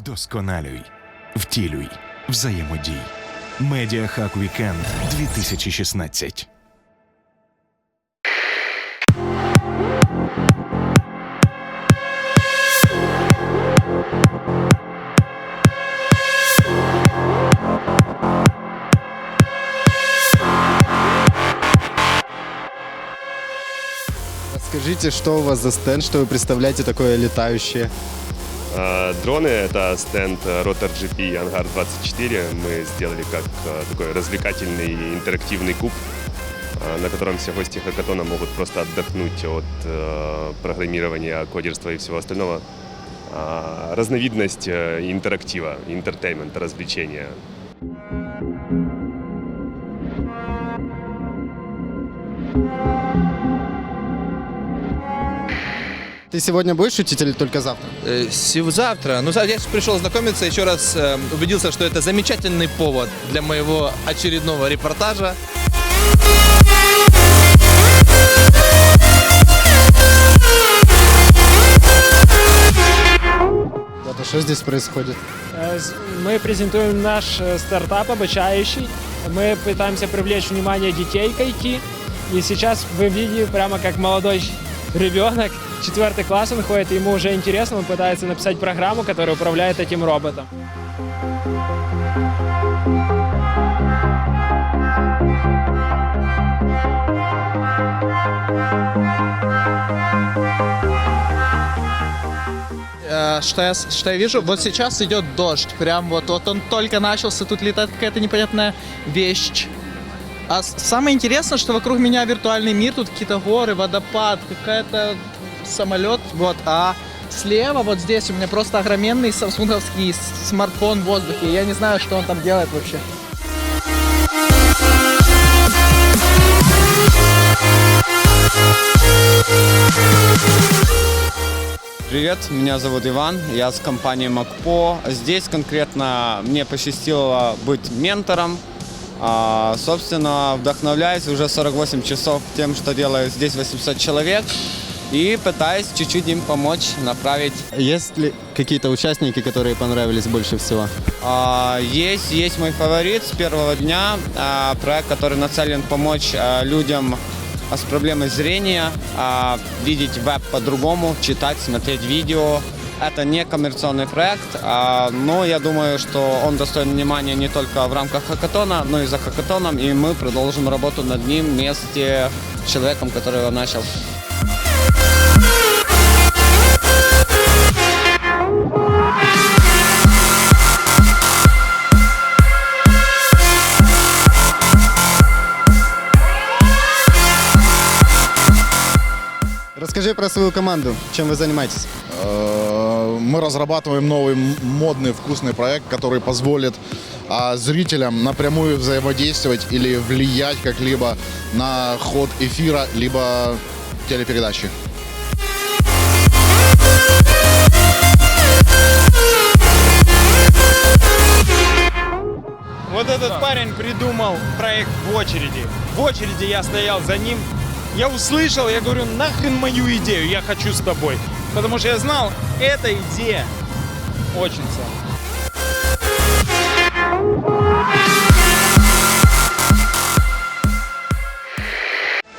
Вдосконалюй, втілюй, взаємодій. Медіахак Вікенд 2016. Расскажите, что у вас за стенд, что вы представляете такое летающее? А, Дроны — это стенд Rotor GP Ангар 24. Мы сделали как а, такой развлекательный интерактивный куб, а, на котором все гости хакатона могут просто отдохнуть от э, программирования, кодерства и всего остального. Разновидность э, интерактива, интертеймента, развлечения. Ты сегодня будешь шутить или только завтра? Э, Завтра. Ну, я пришел знакомиться, еще раз э, убедился, что это замечательный повод для моего очередного репортажа. Да, что здесь происходит? Э, Мы презентуем наш э, стартап обучающий. Мы пытаемся привлечь внимание детей к IT. И сейчас вы видите прямо как молодой ребенок, четвертый класс он ходит, ему уже интересно, он пытается написать программу, которая управляет этим роботом. Э, Что я, что я вижу? Вот сейчас идет дождь. Прям вот, вот он только начался, тут летает какая-то непонятная вещь. А самое интересное, что вокруг меня виртуальный мир, тут какие-то горы, водопад, какая-то самолет. Вот, а слева вот здесь у меня просто огроменный самсунговский смартфон в воздухе. Я не знаю, что он там делает вообще. Привет, меня зовут Иван, я с компании МакПо. Здесь конкретно мне посчастливо быть ментором. А, собственно, вдохновляюсь уже 48 часов тем, что делаю здесь 800 человек. И пытаюсь чуть-чуть им помочь, направить. Есть ли какие-то участники, которые понравились больше всего? А, есть, есть мой фаворит с первого дня. а, проект, который нацелен помочь а, людям с проблемой зрения а, видеть веб по-другому, читать, смотреть видео. Это не коммерционный проект, а, но я думаю, что он достоин внимания не только в рамках хакатона, но и за хакатоном, и мы продолжим работу над ним вместе с человеком, который его начал. Расскажи про свою команду, чем вы занимаетесь? Э, Мы разрабатываем новый модный вкусный проект, который позволит а, зрителям напрямую взаимодействовать или влиять как-либо на ход эфира, либо телепередачи. Вот этот парень придумал проект в очереди. В очереди я стоял за ним. Я услышал, я говорю, нахрен мою идею, я хочу с тобой. Потому что я знал, эта идея очень ценная.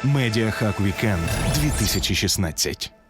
Медіахак Вікенд 2016.